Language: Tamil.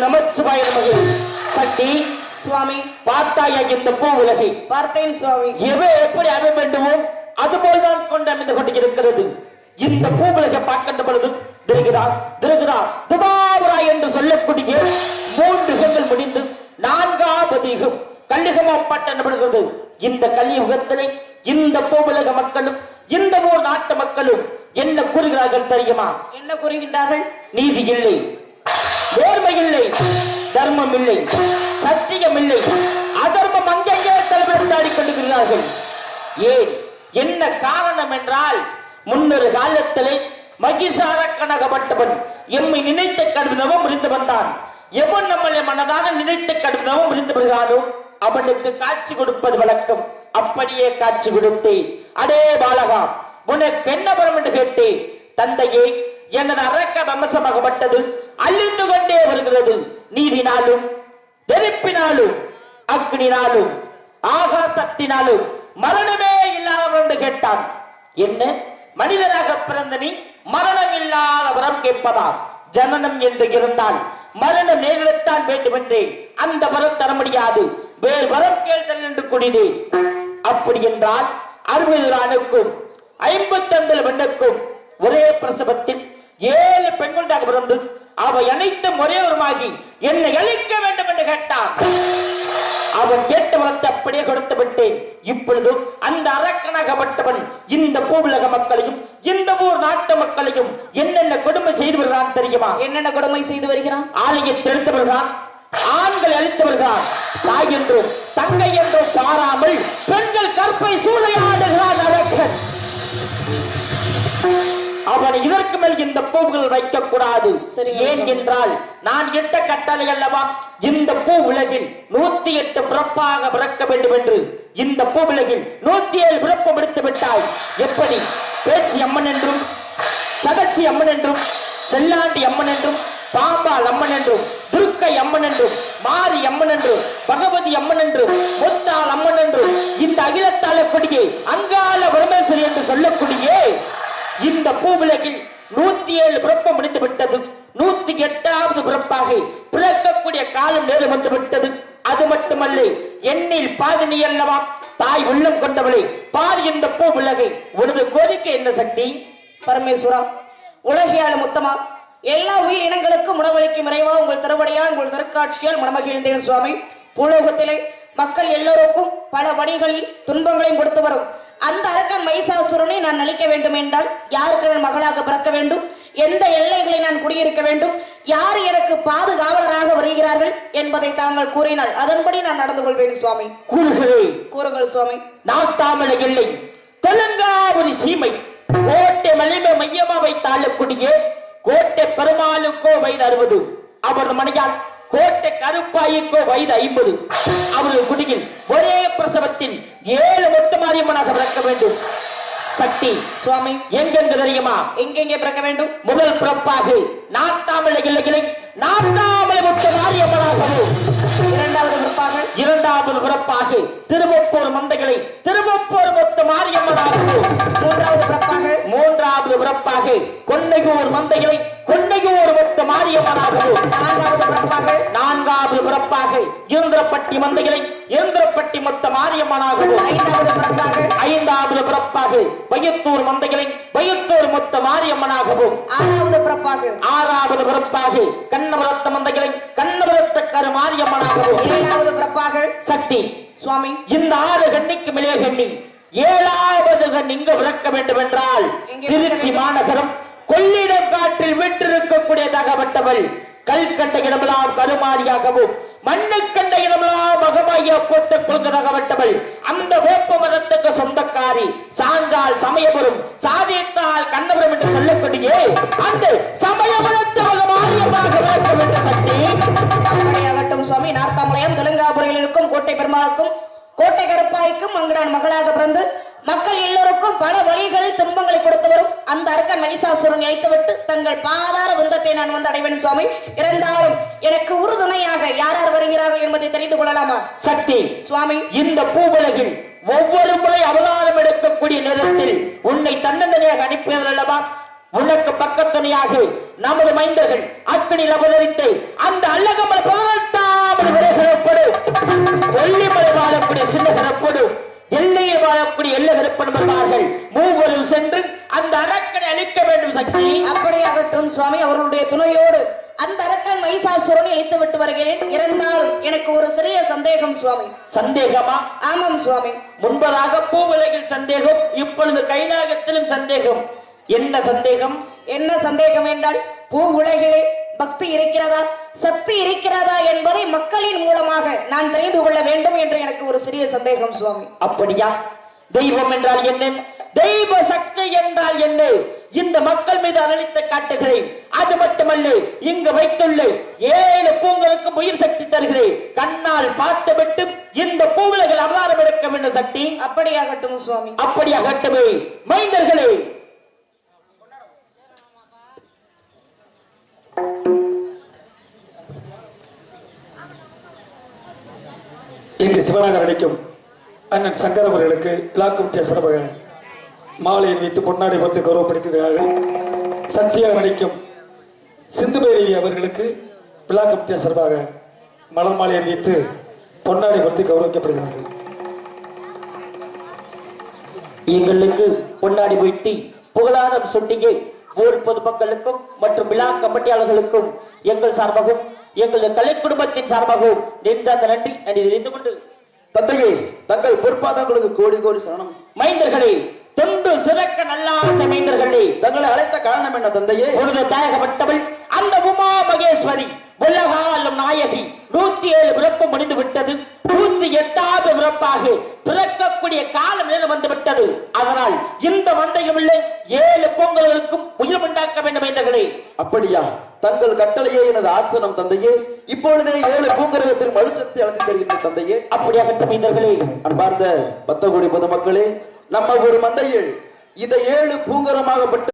ஓம் நமச்சிவாய நமகு. சக்தி சுவாமி. பார்த்தாயா இந்த பூ உலகை பார்த்தேன் சுவாமி. எவை எப்படி அமைய வேண்டுமோ அதுபோல்தான் கொண்டு அமைந்து கொண்டிருக்கிறது. இந்த பூ உலகை பார்க்கின்ற பொழுது திருகிறா திருகிறா துபாபுரா என்று சொல்லக்கூடிய மூன்று யுகங்கள் முடிந்து நான்காவது யுகம் கல்லிகமாப்பட்ட எனப்படுகிறது இந்த கலியுகத்திலே இந்த பூவுலக மக்களும் இந்த ஊர் நாட்டு மக்களும் என்ன கூறுகிறார்கள் தெரியுமா? என்ன கூறுகின்றார்கள்? நீதி இல்லை. நேர்மை இல்லை தர்மம் இல்லை சத்தியம் இல்லை அதர்மம் அங்கங்கே தலைவர்த்தாடி கொண்டிருக்கிறார்கள். ஏன்? என்ன காரணம் என்றால் முன்னொரு காலத்திலே மகிசார கனகப்பட்டவன் எம்மை நினைத்த கடுமைனவும் இருந்து வந்தான் எவன் நம்மளை மனதாக நினைத்த கடுவினவும் இருந்து வருகிறானோ அவனுக்கு காட்சி கொடுப்பது வழக்கம். அப்படியே காட்சி கொடுத்தேன் அடே பாலகா உனக்கு என்ன வரும் என்று கேட்டேன் தந்தையே எனது அரக்க வம்சமாகப்பட்டது அழிந்து கொண்டே வருகிறது. நீரினாலும் நெருப்பினாலும் அக்னினாலும் ஆகாசத்தினாலும் மரணமே இல்லாதவர் என்று கேட்டான். என்ன? மனிதராக பிறந்த நீ மரணம் இல்லாதவரம் கேட்பதா ஜனனம் என்று இருந்தால் மரணம் நேரிடத்தான் வேண்டும் என்றே அந்த வரம் தர முடியாது. வேறு வரம் கேள்தல் என்று கூடினேன் அப்படி என்றால் அறுபது ஆணுக்கும் ஐம்பத்தொன்பது பெண்ணுக்கும் ஒரே பிரசவத்தில் ஏழு பெண்களாக பிறந்து அவை அனைத்தும் ஒரே உருமாகி என்னை அழிக்க வேண்டும் என்று கேட்டான். அவன் கேட்ட வரத்தை அப்படியே கொடுத்து விட்டேன். இப்பொழுது அந்த அரக்கனாகப்பட்டவன் இந்த பூவுலக மக்களையும் இந்த ஊர் நாட்டு மக்களையும் என்னென்ன கொடுமை செய்து வருகிறான் தெரியுமா? என்னென்ன கொடுமை செய்து வருகிறான்? ஆலயத்தை எடுத்து வருகிறான் ஆண்களை அழித்து வருகிறான் தாய் என்றும் தங்கை என்றும் பாராமல் பெண்கள் கற்பை சூளையாடுகிறான் அரக்கன். அவன் இதற்கு மேல் இந்த பூவுகள் வைக்க கூடாது சரி, ஏன் என்றால் நான் இட்ட கட்டளை அல்லவா? இந்த பூ உலகில் நூத்தி எட்டு பிறப்பாக பிறக்க வேண்டும் என்று. இந்த பூ உலகில் நூத்தி ஏழு பிறப்பு எடுத்து விட்டாய். எப்படி? பேச்சு அம்மன் என்றும் சதச்சி அம்மன் என்றும் செல்லாண்டி அம்மன் என்றும் பாம்பாள் அம்மன் என்றும் துர்க்கை அம்மன் என்றும் மாரி அம்மன் என்றும் பகவதி அம்மன் என்றும் முத்தாள் அம்மன் என்றும் இந்த அகிலத்தால கொடியே அங்கால பரமேஸ்வரி என்று சொல்லக்கூடிய இந்த பூவுலகில் நூத்தி ஏழு பிறப்பம் முடிந்து விட்டது. நூத்தி எட்டாவது பிறப்பாக பிறக்கக்கூடிய காலம் நேரம் வந்து விட்டது. அது மட்டுமல்ல எண்ணில் பாதி நீ அல்லவா? தாய் உள்ளம் கொண்டவளே பார் இந்த பூ உலகை உனது கோரிக்கை என்ன சக்தி? பரமேஸ்வரா உலகையாள முத்தமா எல்லா உயிர் இனங்களுக்கும் உணவளிக்கும் இறைவா உங்கள் திருவடியால் உங்கள் திருக்காட்சியால் மனமகிழ்ந்தேன் சுவாமி. பூலோகத்திலே மக்கள் எல்லோருக்கும் பல வழிகளில் துன்பங்களையும் கொடுத்து வரும். அந்த அரக்கன் மைசாசுரனை நான் அழிக்க வேண்டும் என்றால் யாருக்கு நான் மகளாக பிறக்க வேண்டும்? எந்த எல்லைகளை நான் குடியிருக்க வேண்டும்? யார் எனக்கு பாதுகாவலராக வருகிறார்கள் என்பதை தாங்கள் கூறினால் அதன்படி நான் நடந்து கொள்வேன் சுவாமி. கூறுகிறேன் கூறுங்கள் சுவாமி. நாட்டாமலை இல்லை தெலுங்காபுரி சீமை. கோட்டை மலிமை மையமா வைத்தாளக்கூடிய கோட்டை பெருமாளுக்கோ வயது அறுபது. அவரது மனையால் கோட்டை கருப்பாயிக்கோ வயது ஐம்பது. அவரது குடியில் ஒரே பிரசவத்தில் ஏழு மொத்த மாரியம்மனாக பிறக்க வேண்டும். சக்தி சுவாமி எங்கெங்கு தெரியுமா? எங்கெங்கே பிறக்க வேண்டும்? முதல் பிறப்பாக நாட்டாமலை இல்லைகளை நாட்டாமலை மொத்த மாரியம்மனாகவும் இரண்டாவது பிறப்பாக? இரண்டாவது பிறப்பாக திருவப்பூர் மந்தைகளை திருவப்பூர் மொத்த மாரியம்மனாகவும் மூன்றாவது பிறப்பாக? மூன்றாவது பிறப்பாக கொன்னையூர் மந்தைகளை கொன்னையூர் மாரியம்மனாகவும் நான்காவது பிறப்பாக. நான்காவது பிறப்பாக. இருந்திரப்பட்டி மந்தைகளை இருந்திரப்பட்டி மொத்த மாரியம்மனாகவும் ஐந்தாவது பிறப்பாக. ஐந்தாவது பிறப்பாக. பயத்தூர் மந்தைகளை பயத்தூர் மொத்த மாரியம்மனாகவும் ஆறாவது பிறப்பாக. ஆறாவது பிறப்பாக. கண்ணபுரத்த மந்தைகளை கண்ணபுரத்த கரு மாரியம்மனாகவும் ஏழாவது பிறப்பாக. சக்தி. சுவாமி. இந்த ஆறு கண்ணிக்கு மேலே கண்ணி ஏழாவது கண் இங்கு பிறக்க வேண்டும் என்றால் திருச்சி மாநகரம் பெற்றிருக்கக்கூடிய விட்டிருக்கக்கூடிய தகவட்டவள் கல் கண்ட இடமெல்லாம் கருமாரியாகவும் மண்ணு கண்ட இடமெல்லாம் மகமாய போட்ட குழந்தைகவட்டவள் அந்த வேப்ப மரத்துக்கு சொந்தக்காரி சான்றால் சமயபுரம் சாதித்தால் கண்ணபுரம் என்று சொல்லக்கூடிய அந்த சமயபுரத்து மகமாரியமாக வேண்டும் என்ற சக்தி. அப்படியாகட்டும் சுவாமி நார்த்தாமலையம் தெலுங்காபுரியில் இருக்கும் கோட்டை பெருமாளுக்கும் கோட்டை கருப்பாய்க்கும் அங்கு நான் மகளாக பிறந்து மக்கள் எல்லோருக்கும் பல வழிகளில் துன்பங்களை கொடுத்து வரும் அந்த அரக்கன் மகிஷாசுரன் இழைத்துவிட்டு தங்கள் பாதார விந்தத்தை நான் வந்து அடைவேன் சுவாமி. இருந்தாலும் எனக்கு உறுதுணையாக யார் யார் வருகிறார்கள் என்பதை தெரிந்து கொள்ளலாமா? சக்தி சுவாமி. இந்த பூவுலகில் ஒவ்வொரு முறை அவதாரம் எடுக்கக்கூடிய நேரத்தில் உன்னை தன்னந்தனியாக அனுப்பியவர் அல்லவா? உனக்கு பக்கத்துணையாக நமது மைந்தர்கள் அக்கனில் அவதரித்து அந்த அல்லகமல் பதினெட்டாவது விரைகிறப்படு கொல்லிமலை வாழக்கூடிய சின்னகரப்படு எல்லையில் வாழக்கூடிய எல்லைகரப்படும் வருவார்கள் மூவரும் சென்று அந்த அரக்கனை அழிக்க வேண்டும் சக்தி. அப்படியாகட்டும் சுவாமி அவர்களுடைய துணையோடு அந்த அரக்கன் மகிஷாசுரனை இழைத்து விட்டு வருகிறேன். இருந்தாலும் எனக்கு ஒரு சிறிய சந்தேகம் சுவாமி. சந்தேகமா? ஆமாம் சுவாமி. முன்பதாக பூவுலகில் சந்தேகம் இப்பொழுது கைலாகத்திலும் சந்தேகம். என்ன சந்தேகம்? என்ன சந்தேகம் என்றால் பூ உலகிலே பக்தி இருக்கிறதா? சக்தி இருக்கிறதா என்பதை மக்களின் மூலமாக நான் தெரிந்து கொள்ள வேண்டும் என்று எனக்கு ஒரு சிறிய சந்தேகம் சுவாமி. அப்படியா? தெய்வம் என்றால் என்ன? தெய்வ சக்தி என்றால் என்ன? இந்த மக்கள் மீது அருளித்த காட்டுகிறேன். அது மட்டுமல்ல இங்கு வைத்துள்ள ஏழு பூங்களுக்கு உயிர் சக்தி தருகிறேன். கண்ணால் பார்த்துவிட்டு இந்த பூவிலகள் அவதாரம் எடுக்க வேண்டும் சக்தி? அப்படியாகட்டும் சுவாமி. அப்படியாகட்டுமே. மைந்தர்களே இங்கு சிவனாக நடிக்கும் அண்ணன் சங்கர் அவர்களுக்கு விழாக்கமிட்டிய சிறப்பாக மாலையில் வைத்து பொன்னாடி வந்து கௌரவப்படுத்துகிறார்கள் சக்தியாக நடிக்கும் சிந்து பைரவி அவர்களுக்கு விழாக்கமிட்டிய சிறப்பாக மலர் மாலையை வைத்து பொன்னாடி வந்து கௌரவிக்கப்படுகிறார்கள். எங்களுக்கு பொன்னாடி வைத்து புகழாரம் சுட்டியே ஊர் பொதுமக்களுக்கும் மற்றும் விழா கமிட்டியாளர்களுக்கும் எங்கள் சார்பாகவும் எங்களது கலை குடும்பத்தின் சார்பாகவும் நெஞ்சார்ந்த நன்றி நன்றி தெரிந்து கொண்டு தந்தையே தங்கள் பொற்பாதங்களுக்கு கோடி கோடி சரணம். மைந்தர்களே தொண்டு சிறக்க நல்லாசை மைந்தர்களே தங்களை அழைத்த காரணம் என்ன தந்தையே? உனது தாயகப்பட்டவள் அந்த உமா மகேஸ்வரி. உலகாலும் நாயகி நூத்தி ஏழு பிறப்பு முடிந்து விட்டது. நூத்தி எட்டாவது பிறப்பாக பிறக்கக்கூடிய காலம் நேரம் வந்து விட்டது. அதனால் இந்த மந்தையுள்ள ஏழு பொங்கல்களுக்கும் உயிர் உண்டாக்க வேண்டும் மைந்தர்களே அப்படியா? தங்கள் கட்டளையே எனது ஆசனம் தந்தையே. இப்பொழுதே ஏழு பூங்கரகத்தில் மறுசக்தி அழைத்து தருகின்ற தந்தையே. அப்படியாகட்டும் மைந்தர்களே அன்பார்ந்த பத்தகுடி பொதுமக்களே நம்ம ஒரு மந்தையில் இந்த ஏழு பூங்கரமாகப்பட்ட